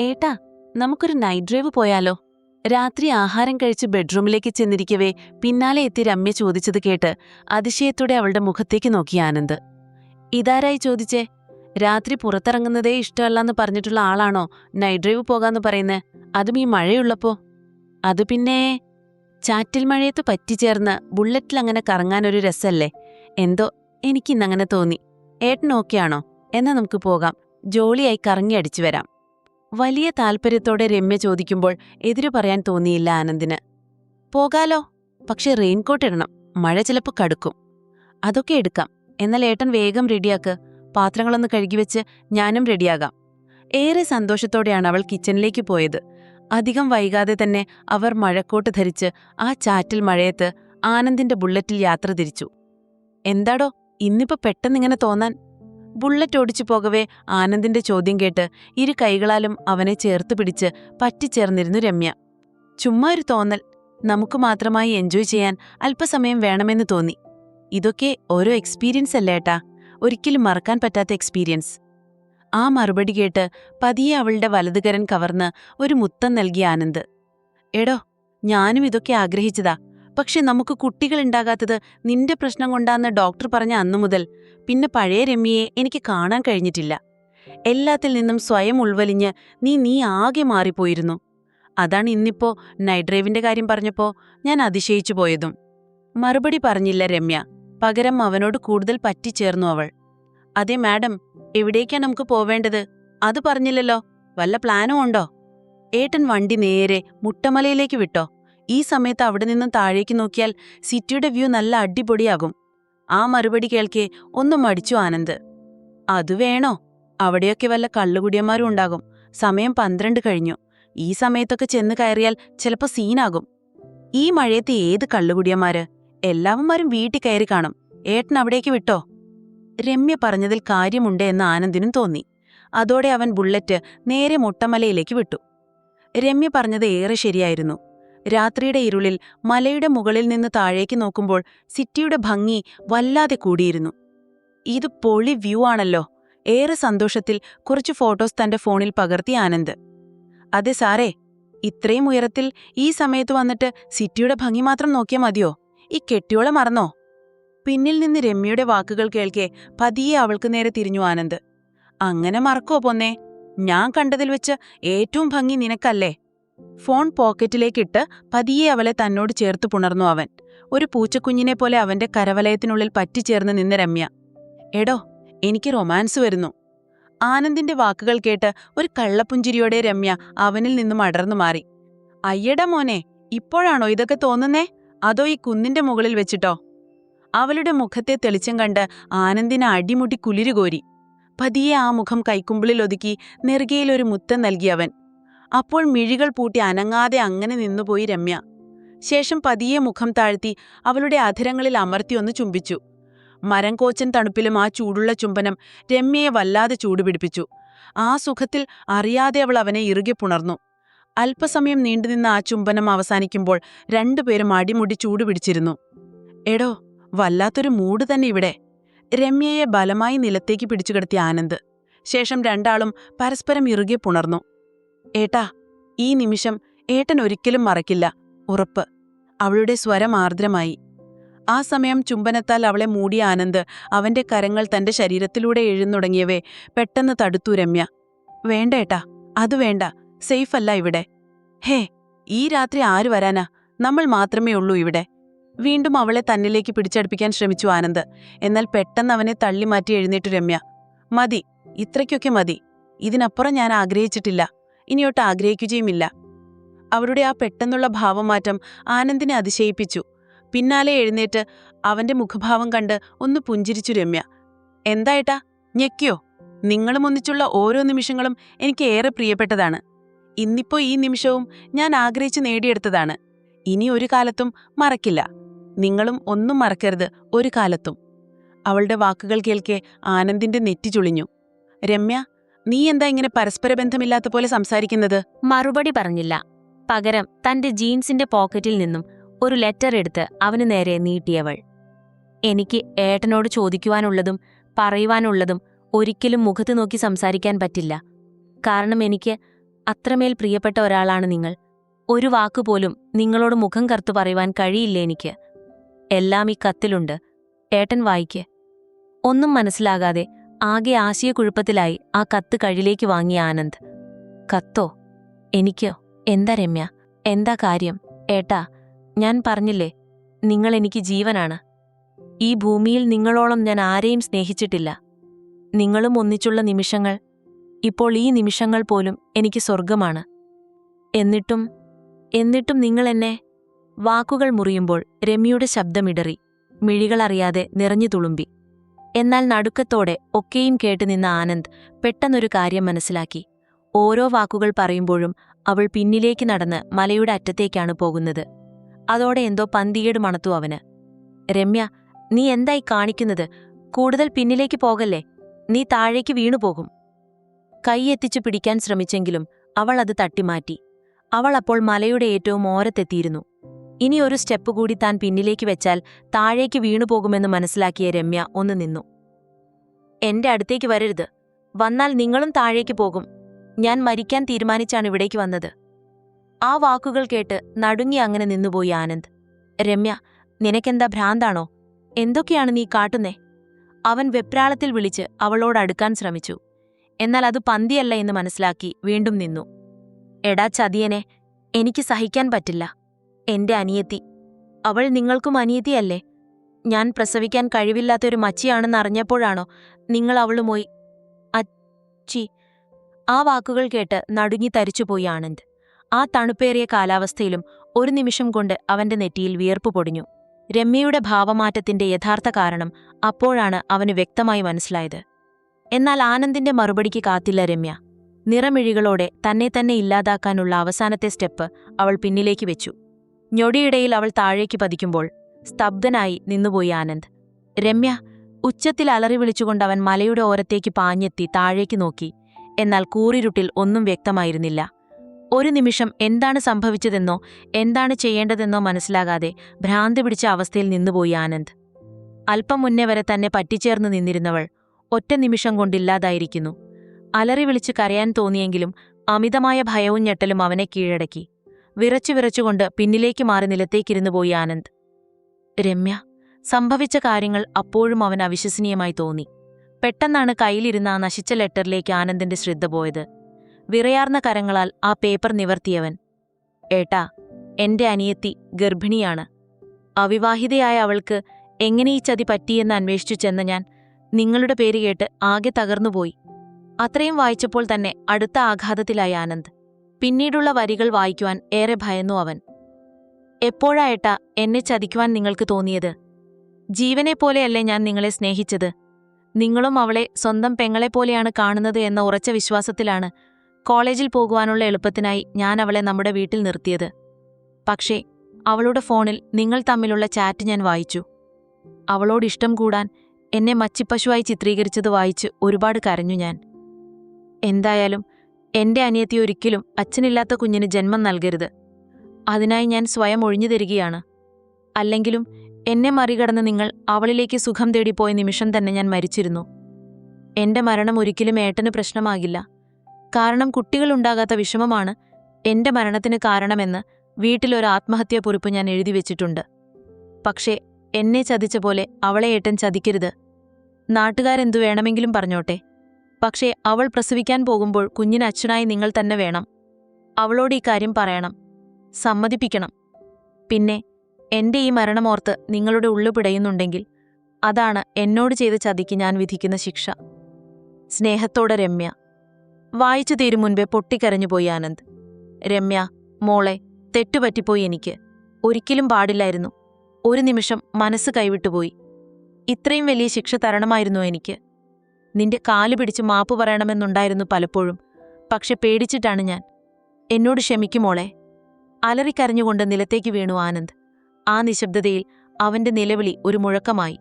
ഏട്ടാ നമുക്കൊരു night drive പോയാലോ? രാത്രി ആഹാരം കഴിച്ച് ബെഡ്റൂമിലേക്ക് ചെന്നിരിക്കവേ പിന്നാലെ എത്തി രമ്യ ചോദിച്ചത് കേട്ട് അതിശയത്തോടെ അവളുടെ മുഖത്തേക്ക് നോക്കി ആനന്ദ്. ഇതാരായി ചോദിച്ചേ? രാത്രി പുറത്തിറങ്ങുന്നതേ ഇഷ്ടമല്ലെന്ന് പറഞ്ഞിട്ടുള്ള ആളാണോ നൈറ്റ് ഡ്രൈവ് പോകാന്ന് പറയുന്നേ? അതും ഈ മഴയുള്ളപ്പോ? അത് പിന്നെ ചാറ്റിൽ മഴയത്ത് പറ്റിച്ചേർന്ന് ബുള്ളറ്റിലങ്ങനെ കറങ്ങാനൊരു രസല്ലേ? എന്തോ എനിക്കിന്നങ്ങനെ തോന്നി. ഏട്ടൻ ഓക്കെയാണോ എന്നാ നമുക്ക് പോകാം. ജോളിയായി കറങ്ങി അടിച്ചു വരാം. വലിയ താൽപ്പര്യത്തോടെ രമ്യ ചോദിക്കുമ്പോൾ എതിരു പറയാൻ തോന്നിയില്ല ആനന്ദിന്. പോകാലോ പക്ഷെ റെയിൻകോട്ട് ഇടണം മഴ ചിലപ്പോൾ കടുക്കും. അതൊക്കെ എടുക്കാം എന്നാൽ ഏട്ടൻ വേഗം റെഡിയാക്ക് പാത്രങ്ങളൊന്ന് കഴുകിവെച്ച് ഞാനും റെഡിയാകാം. ഏറെ സന്തോഷത്തോടെയാണ് അവൾ കിച്ചണിലേക്ക് പോയത്. അധികം വൈകാതെ തന്നെ അവർ മഴക്കോട്ട് ധരിച്ച് ആ ചാറ്റിൽ മഴയത്ത് ആനന്ദിന്റെ ബുള്ളറ്റിൽ യാത്ര തിരിച്ചു. എന്താടോ ഇന്നിപ്പോ പെട്ടെന്നിങ്ങനെ തോന്നാൻ ബുള്ളറ്റ് ഓടിച്ചു പോകവേ ആനന്ദിന്റെ ചോദ്യം കേട്ട് ഇരു കൈകളാലും അവനെ ചേർത്ത് പിടിച്ച് പറ്റിച്ചേർന്നിരുന്നു രമ്യ. ചുമ്മാ ഒരു തോന്നൽ. നമുക്ക് മാത്രമായി എൻജോയ് ചെയ്യാൻ അല്പസമയം വേണമെന്ന് തോന്നി. ഇതൊക്കെ ഓരോ എക്സ്പീരിയൻസ് അല്ലേ ഏട്ടാ? ഒരിക്കലും മറക്കാൻ പറ്റാത്ത എക്സ്പീരിയൻസ് ആ മറുപടി കേട്ട് പതിയെ അവളുടെ വലതുകരൻ കവർന്ന് ഒരു മുത്തം നൽകി ആനന്ദ്. എടോ ഞാനും ഇതൊക്കെ ആഗ്രഹിച്ചതാ. പക്ഷെ നമുക്ക് കുട്ടികളുണ്ടാകാത്തത് നിന്റെ പ്രശ്നം കൊണ്ടാന്ന് ഡോക്ടർ പറഞ്ഞ അന്നു മുതൽ. പിന്നെ പഴയ രമ്യയെ എനിക്ക് കാണാൻ കഴിഞ്ഞിട്ടില്ല. എല്ലാത്തിൽ നിന്നും സ്വയം ഉൾവലിഞ്ഞ് നീ നീ ആകെ മാറിപ്പോയിരുന്നു. അതാണ് ഇന്നിപ്പോ നൈറ്റ് കാര്യം പറഞ്ഞപ്പോ ഞാൻ അതിശയിച്ചു പോയതും. മറുപടി പറഞ്ഞില്ല രമ്യ. പകരം അവനോട് കൂടുതൽ പറ്റിച്ചേർന്നു അവൾ. അതെ മാഡം എവിടേക്കാ നമുക്ക് പോവേണ്ടത്? അത് പറഞ്ഞില്ലല്ലോ. വല്ല പ്ലാനും ഉണ്ടോ? ഏട്ടൻ വണ്ടി നേരെ മുട്ടമലയിലേക്ക് വിട്ടോ. ഈ സമയത്ത് അവിടെ നിന്ന് താഴേക്ക് നോക്കിയാൽ സിറ്റിയുടെ വ്യൂ നല്ല അടിപൊളിയാകും. ആ മറുപടി കേൾക്കെ ഒന്നും മടിച്ചു ആനന്ദ്. അത് വേണോ? അവിടെയൊക്കെ വല്ല കള്ളുകുടിയന്മാരും ഉണ്ടാകും. സമയം പന്ത്രണ്ട് കഴിഞ്ഞു. ഈ സമയത്തൊക്കെ ചെന്ന് കയറിയാൽ ചിലപ്പോ സീനാകും. ഈ മഴയത്ത് ഏത് കള്ളുകുടിയന്മാര്? എല്ലാവന്മാരും വീട്ടിൽ കയറി കാണും. ഏട്ടൻ അവിടേക്ക് വിട്ടോ രമ്യ പറഞ്ഞതിൽ കാര്യമുണ്ട് എന്ന് ആനന്ദിനും തോന്നി. അതോടെ അവൻ ബുള്ളറ്റ് നേരെ മുട്ടമലയിലേക്ക് വിട്ടു. രമ്യ പറഞ്ഞത് ഏറെ ശരിയായിരുന്നു. രാത്രിയുടെ ഇരുളിൽ മലയുടെ മുകളിൽ നിന്ന് താഴേക്ക് നോക്കുമ്പോൾ സിറ്റിയുടെ ഭംഗി വല്ലാതെ കൂടിയിരുന്നു. ഇത് പൊളി വ്യൂ ആണല്ലോ. ഏറെ സന്തോഷത്തിൽ കുറച്ച് ഫോട്ടോസ് തന്റെ ഫോണിൽ പകർത്തി ആനന്ദ്. അതെ സാറേ ഇത്രയും ഉയരത്തിൽ ഈ സമയത്ത് വന്നിട്ട് സിറ്റിയുടെ ഭംഗി മാത്രം നോക്കിയാൽ മതിയോ? ഈ കെട്ടിയോളെ മറന്നോ? പിന്നിൽ നിന്ന് രമ്യയുടെ വാക്കുകൾ കേൾക്കെ പതിയെ അവൾക്ക് നേരെ തിരിഞ്ഞു ആനന്ദ്. അങ്ങനെ മറക്കോ പൊന്നേ? ഞാൻ കണ്ടതിൽ വെച്ച് ഏറ്റവും ഭംഗി നിനക്കല്ലേ? ഫോൺ പോക്കറ്റിലേക്കിട്ട് പതിയെ അവളെ തന്നോട് ചേർത്ത് പുണർന്നു അവൻ. ഒരു പൂച്ചക്കുഞ്ഞിനെ പോലെ അവന്റെ കരവലയത്തിനുള്ളിൽ പറ്റിച്ചേർന്ന് നിന്ന് രമ്യ. എടോ എനിക്ക് റൊമാൻസ് വരുന്നു. ആനന്ദിന്റെ വാക്കുകൾ കേട്ട് ഒരു കള്ളപ്പുഞ്ചിരിയോടെ രമ്യ അവനിൽ നിന്നും അടർന്നു മാറി. അയ്യട മോനെ ഇപ്പോഴാണോ ഇതൊക്കെ തോന്നുന്നേ? അതോ ഈ കുന്നിന്റെ മുകളിൽ വെച്ചിട്ടോ? അവളുടെ മുഖത്തെ തെളിച്ചം കണ്ട് ആനന്ദിന് അടിമുടി കുളിരുകോരി. പതിയെ ആ മുഖം കൈക്കുമ്പിളിൽ ഒതുക്കി നെറുകയിലൊരു മുത്തം നൽകി അവൻ. അപ്പോൾ മിഴികൾ പൂട്ടി അനങ്ങാതെ അങ്ങനെ നിന്നുപോയി രമ്യ. ശേഷം പതിയെ മുഖം താഴ്ത്തി അവളുടെ അധരങ്ങളിൽ അമർത്തിയൊന്ന് ചുംബിച്ചു. മരം കോച്ചൻ തണുപ്പിലും ആ ചൂടുള്ള ചുംബനം രമ്യയെ വല്ലാതെ ചൂടുപിടിപ്പിച്ചു. ആ സുഖത്തിൽ അറിയാതെ അവൾ അവനെ ഇറുകെ പുണർന്നു. അല്പസമയം നീണ്ടുനിന്ന ആ ചുംബനം അവസാനിക്കുമ്പോൾ രണ്ടുപേരും അടിമുടി ചൂടുപിടിച്ചിരുന്നു. എടോ വല്ലാത്തൊരു മൂട് തന്നെ ഇവിടെ. രമ്യയെ ബലമായി നിലത്തേക്ക് പിടിച്ചുകിടത്തിയ ആനന്ദ്. ശേഷം രണ്ടാളും പരസ്പരം ഇറുകെ പുണർന്നു. ഏട്ടാ ഈ നിമിഷം ഏട്ടൻ ഒരിക്കലും മറക്കില്ല. ഉറപ്പ്. അവളുടെ സ്വരം ആർദ്രമായി. ആ സമയം ചുംബനത്താൽ അവളെ മൂടിയ ആനന്ദ് അവന്റെ കരങ്ങൾ തന്റെ ശരീരത്തിലൂടെ എഴുന്നുടങ്ങിയവേ പെട്ടെന്ന് തടുത്തു രമ്യ. വേണ്ട ഏട്ടാ അത് വേണ്ട സേഫല്ല ഇവിടെ. ഹേ ഈ രാത്രി ആര് വരാനാ? നമ്മൾ മാത്രമേ ഉള്ളൂ ഇവിടെ. വീണ്ടും അവളെ തന്നിലേക്ക് പിടിച്ചടുപ്പിക്കാൻ ശ്രമിച്ചു ആനന്ദ്. എന്നാൽ പെട്ടെന്ന് അവനെ തള്ളിമാറ്റി എഴുന്നേറ്റു രമ്യ. മതി ഇത്രയ്ക്കൊക്കെ മതി. ഇതിനപ്പുറം ഞാൻ ആഗ്രഹിച്ചിട്ടില്ല. ഇനിയൊട്ട് ആഗ്രഹിക്കുകയുമില്ല. അവരുടെ ആ പെട്ടെന്നുള്ള ഭാവമാറ്റം ആനന്ദിനെ അതിശയിപ്പിച്ചു. പിന്നാലെ എഴുന്നേറ്റ് അവന്റെ മുഖഭാവം കണ്ട് ഒന്ന് പുഞ്ചിരിച്ചു രമ്യ. എന്തായിട്ടാ ഞെക്കിയോ? നിങ്ങളും ഒന്നിച്ചുള്ള ഓരോ നിമിഷങ്ങളും എനിക്ക് ഏറെ പ്രിയപ്പെട്ടതാണ്. ഇന്നിപ്പോ ഈ നിമിഷവും ഞാൻ ആഗ്രഹിച്ചു നേടിയെടുത്തതാണ്. ഇനി ഒരു കാലത്തും മറക്കില്ല. നിങ്ങളും ഒന്നും മറക്കരുത് ഒരു കാലത്തും. അവളുടെ വാക്കുകൾ കേൾക്കെ ആനന്ദിന്റെ നെറ്റി ചുളിഞ്ഞു. രമ്യ നീ എന്താ ഇങ്ങനെ പരസ്പര ബന്ധമില്ലാത്ത പോലെ സംസാരിക്കുന്നത്? മറുപടി പറഞ്ഞില്ല. പകരം തന്റെ ജീൻസിന്റെ പോക്കറ്റിൽ നിന്നും ഒരു ലെറ്റർ എടുത്ത് അവന് നേരെ നീട്ടിയവൾ. എനിക്ക് ഏട്ടനോട് ചോദിക്കുവാനുള്ളതും പറയുവാനുള്ളതും ഒരിക്കലും മുഖത്ത് നോക്കി സംസാരിക്കാൻ പറ്റില്ല. കാരണം എനിക്ക് അത്രമേൽ പ്രിയപ്പെട്ട ഒരാളാണ് നിങ്ങൾ. ഒരു വാക്കുപോലും നിങ്ങളോട് മുഖം കറുത്തു പറയുവാൻ കഴിയില്ല എനിക്ക്. എല്ലാം ഈ കത്തിലുണ്ട്. ഏട്ടൻ വായിക്ക്. ഒന്നും മനസ്സിലാകാതെ ആകെ ആശയക്കുഴപ്പത്തിലായി ആ കത്ത് കഴിലേക്ക് വാങ്ങിയ ആനന്ദ്. കത്തോ? എനിക്കോ? എന്താ രമ്യ? എന്താ കാര്യം? ഏട്ടാ ഞാൻ പറഞ്ഞില്ലേ നിങ്ങൾ എനിക്ക് ജീവനാണ്. ഈ ഭൂമിയിൽ നിങ്ങളോളം ഞാൻ ആരെയും സ്നേഹിച്ചിട്ടില്ല. നിങ്ങളും ഒന്നിച്ചുള്ള നിമിഷങ്ങൾ ഇപ്പോൾ ഈ നിമിഷങ്ങൾ പോലും എനിക്ക് സ്വർഗമാണ് എന്നിട്ടും എന്നിട്ടും നിങ്ങൾ എന്നെ വാക്കുകൾ മുറിയുമ്പോൾ രമ്യയുടെ ശബ്ദമിടറി മിഴികളറിയാതെ നിറഞ്ഞു തുളുമ്പി. എന്നാൽ നടുക്കത്തോടെ ഒക്കെയും കേട്ടുനിന്ന ആനന്ദ് പെട്ടെന്നൊരു കാര്യം മനസ്സിലാക്കി. ഓരോ വാക്കുകൾ പറയുമ്പോഴും അവൾ പിന്നിലേക്ക് നടന്ന് മലയുടെ അറ്റത്തേക്കാണ് പോകുന്നത്. അതോടെ എന്തോ പന്തിയേട് മണത്തു അവന്. രമ്യ നീ എന്തായി കാണിക്കുന്നത്? കൂടുതൽ പിന്നിലേക്ക് പോകല്ലേ? നീ താഴേക്ക് വീണുപോകും കൈയെത്തിച്ചു പിടിക്കാൻ ശ്രമിച്ചെങ്കിലും അവൾ അത് തട്ടിമാറ്റി. അവൾ അപ്പോൾ മലയുടെ ഏറ്റവും ഓരത്തെത്തിയിരുന്നു. ഇനി ഒരു സ്റ്റെപ്പ് കൂടി താൻ പിന്നിലേക്ക് വെച്ചാൽ താഴേക്ക് വീണുപോകുമെന്ന് മനസ്സിലാക്കിയ രമ്യ ഒന്ന് നിന്നു. എന്റെ അടുത്തേക്ക് വരരുത്. വന്നാൽ നിങ്ങളും താഴേക്ക് പോകും. ഞാൻ മരിക്കാൻ തീരുമാനിച്ചാണ് ഇവിടേക്ക് വന്നത്. ആ വാക്കുകൾ കേട്ട് നടുങ്ങി അങ്ങനെ നിന്നുപോയി ആനന്ദ്. രമ്യ നിനക്കെന്താ ഭ്രാന്താണോ? എന്തൊക്കെയാണ് നീ കാട്ടുന്നേ? അവൻ വെപ്രാളത്തിൽ വിളിച്ച് അവളോട് അടുക്കാൻ ശ്രമിച്ചു. എന്നാൽ അത് പന്തിയല്ല എന്ന് മനസ്സിലാക്കി വീണ്ടും നിന്നു. എടാ ചതിയനെ എനിക്ക് സഹിക്കാൻ പറ്റില്ല. എന്റെ അനിയത്തി. അവൾ നിങ്ങൾക്കും അനിയത്തിയല്ലേ? ഞാൻ പ്രസവിക്കാൻ കഴിവില്ലാത്തൊരു മച്ചിയാണെന്ന് അറിഞ്ഞപ്പോഴാണോ നിങ്ങൾ അവളുമായി അച്ചി ആ വാക്കുകൾ കേട്ട് നടുങ്ങി തരിച്ചുപോയി ആനന്ദ്. ആ തണുപ്പേറിയ കാലാവസ്ഥയിലും ഒരു നിമിഷം കൊണ്ട് അവന്റെ നെറ്റിയിൽ വിയർപ്പ് പൊടിഞ്ഞു. രമ്യയുടെ ഭാവമാറ്റത്തിന്റെ യഥാർത്ഥ കാരണം അപ്പോഴാണ് അവന് വ്യക്തമായി മനസ്സിലായത്. എന്നാൽ ആനന്ദിന്റെ മറുപടിക്ക് കാത്തില്ല രമ്യ. നിറമിഴികളോടെ തന്നെ തന്നെ ഇല്ലാതാക്കാനുള്ള അവസാനത്തെ സ്റ്റെപ്പ് അവൾ പിന്നിലേക്ക് വെച്ചു. ഞൊടിയിടയിൽ അവൾ താഴേക്ക് പതിക്കുമ്പോൾ സ്തബ്ധനായി നിന്നുപോയി ആനന്ദ്. രമ്യ ഉച്ചത്തിൽ അലറി വിളിച്ചുകൊണ്ട് അവൻ മലയുടെ ഓരത്തേക്ക് പാഞ്ഞെത്തി താഴേക്ക് നോക്കി. എന്നാൽ കൂറിരുട്ടിൽ ഒന്നും വ്യക്തമായിരുന്നില്ല. ഒരു നിമിഷം എന്താണ് സംഭവിച്ചതെന്നോ എന്താണ് ചെയ്യേണ്ടതെന്നോ മനസ്സിലാകാതെ ഭ്രാന്തി പിടിച്ച അവസ്ഥയിൽ നിന്നുപോയി ആനന്ദ്. അല്പം മുന്നേ വരെ തന്നെ പറ്റിച്ചേർന്ന് നിന്നിരുന്നവൾ ഒറ്റ നിമിഷം കൊണ്ടില്ലാതായിരിക്കുന്നു. അലറി വിളിച്ച് കരയാൻ തോന്നിയെങ്കിലും അമിതമായ ഭയവും ഞെട്ടലും അവനെ കീഴടക്കി. വിറച്ചു വിറച്ചുകൊണ്ട് പിന്നിലേക്ക് മാറി നിലത്തേക്കിരുന്നു പോയി ആനന്ദ്. രമ്യ സംഭവിച്ച കാര്യങ്ങൾ അപ്പോഴും അവൻ അവിശ്വസനീയമായി തോന്നി. പെട്ടെന്നാണ് കയ്യിലിരുന്ന ആ നശിച്ച ലെറ്ററിലേക്ക് ആനന്ദിന്റെ ശ്രദ്ധ പോയത്. വിറയാർന്ന കരങ്ങളാൽ ആ പേപ്പർ നിവർത്തിയവൻ. ഏട്ടാ എന്റെ അനിയത്തി ഗർഭിണിയാണ്. അവിവാഹിതയായ അവൾക്ക് എങ്ങനെ ഈ ചതി പറ്റിയെന്ന് അന്വേഷിച്ചു ചെന്ന ഞാൻ നിങ്ങളുടെ പേര് കേട്ട് ആകെ തകർന്നുപോയി. അത്രയും വായിച്ചപ്പോൾ തന്നെ അടുത്ത ആഘാതത്തിലായി ആനന്ദ്. പിന്നീടുള്ള വരികൾ വായിക്കുവാൻ ഏറെ ഭയന്നു അവൻ. എപ്പോഴായിട്ട എന്നെ ചതിക്കുവാൻ നിങ്ങൾക്ക് തോന്നിയത്? ജീവനെപ്പോലെയല്ലേ ഞാൻ നിങ്ങളെ സ്നേഹിച്ചത്? നിങ്ങളും അവളെ സ്വന്തം പെങ്ങളെപ്പോലെയാണ് കാണുന്നത് എന്ന ഉറച്ച വിശ്വാസത്തിലാണ് കോളേജിൽ പോകുവാനുള്ള എളുപ്പത്തിനായി ഞാൻ അവളെ നമ്മുടെ വീട്ടിൽ നിർത്തിയത്. പക്ഷേ അവളുടെ ഫോണിൽ നിങ്ങൾ തമ്മിലുള്ള ചാറ്റ് ഞാൻ വായിച്ചു. അവളോട് ഇഷ്ടം കൂടാൻ എന്നെ മച്ചിപ്പശുവായി ചിത്രീകരിച്ചത് വായിച്ച് ഒരുപാട് കരഞ്ഞു ഞാൻ. എന്തായാലും എന്റെ അനിയത്തി ഒരിക്കലും അച്ഛനില്ലാത്ത കുഞ്ഞിന് ജന്മം നൽകരുത്. അതിനായി ഞാൻ സ്വയം ഒഴിഞ്ഞു തരികയാണ്. അല്ലെങ്കിലും എന്നെ മറികടന്ന് നിങ്ങൾ അവളിലേക്ക് സുഖം തേടിപ്പോയ നിമിഷം തന്നെ ഞാൻ മരിച്ചിരുന്നു. എന്റെ മരണം ഒരിക്കലും ഏട്ടന് പ്രശ്നമാകില്ല. കാരണം കുട്ടികളുണ്ടാകാത്ത വിഷമമാണ് എന്റെ മരണത്തിന് കാരണമെന്ന് വീട്ടിലൊരു ആത്മഹത്യാക്കുറിപ്പ് ഞാൻ എഴുതി വെച്ചിട്ടുണ്ട്. പക്ഷേ എന്നെ ചതിച്ച പോലെ അവളെ ഏട്ടൻ ചതിക്കരുത്. നാട്ടുകാരെന്തു വേണമെങ്കിലും പറഞ്ഞോട്ടെ. പക്ഷേ അവൾ പ്രസവിക്കാൻ പോകുമ്പോൾ കുഞ്ഞിന് അച്ഛനായി നിങ്ങൾ തന്നെ വേണം. അവളോട് ഈ കാര്യം പറയണം. സമ്മതിപ്പിക്കണം. പിന്നെ എന്റെ ഈ മരണമോർത്ത് നിങ്ങളുടെ ഉള്ളു പിടയുന്നുണ്ടെങ്കിൽ അതാണ് എന്നോട് ചെയ്ത ചതിക്ക് ഞാൻ വിധിക്കുന്ന ശിക്ഷ. സ്നേഹത്തോടെ രമ്യ. വായിച്ചു തീരും മുൻപേ പൊട്ടിക്കരഞ്ഞുപോയി ആനന്ദ്. രമ്യ മോളെ തെറ്റുപറ്റിപ്പോയി എനിക്ക്. ഒരിക്കലും പാടില്ലായിരുന്നു. ഒരു നിമിഷം മനസ്സ് കൈവിട്ടുപോയി. ഇത്രയും വലിയ ശിക്ഷ തരണമായിരുന്നു എനിക്ക്. നിന്റെ കാൽ പിടിച്ച് മാപ്പ് പറയണമെന്നുണ്ടായിരുന്നു പലപ്പോഴും പക്ഷെ പേടിച്ചിട്ടാണ് ഞാൻ. എന്നോട് ക്ഷമിക്കുമോളെ അലറിക്കരഞ്ഞുകൊണ്ട് നിലത്തേക്ക് വീണു ആനന്ദ്. ആ നിശബ്ദതയിൽ അവന്റെ നിലവിളി ഒരു മുഴക്കമായി.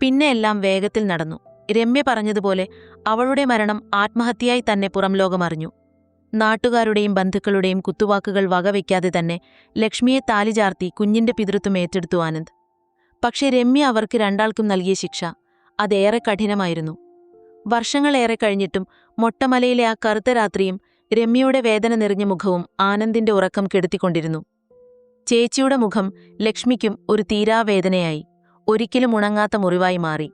പിന്നെ എല്ലാം വേഗത്തിൽ നടന്നു. രമ്യ പറഞ്ഞതുപോലെ അവളുടെ മരണം ആത്മഹത്യയായി തന്നെ പുറം ലോകമറിഞ്ഞു. നാട്ടുകാരുടെയും ബന്ധുക്കളുടെയും കുത്തുവാക്കുകൾ വകവയ്ക്കാതെ തന്നെ ലക്ഷ്മിയെ താലിചാർത്തി കുഞ്ഞിന്റെ പിതൃത്വം ഏറ്റെടുത്തു ആനന്ദ്. പക്ഷേ രമ്യ അവർക്ക് രണ്ടാൾക്കും നൽകിയ ശിക്ഷ അതേറെ കഠിനമായിരുന്നു. വർഷങ്ങളേറെ കഴിഞ്ഞിട്ടും മൊട്ടമലയിലെ ആ കറുത്ത രാത്രിയും രമ്യയുടെ വേദന നിറഞ്ഞ മുഖവും ആനന്ദിന്റെ ഉറക്കം കെടുത്തിക്കൊണ്ടിരുന്നു. ചേച്ചിയുടെ മുഖം ലക്ഷ്മിക്കും ഒരു തീരാവേദനയായി. ഒരിക്കലും ഉണങ്ങാത്ത മുറിവായി മാറി.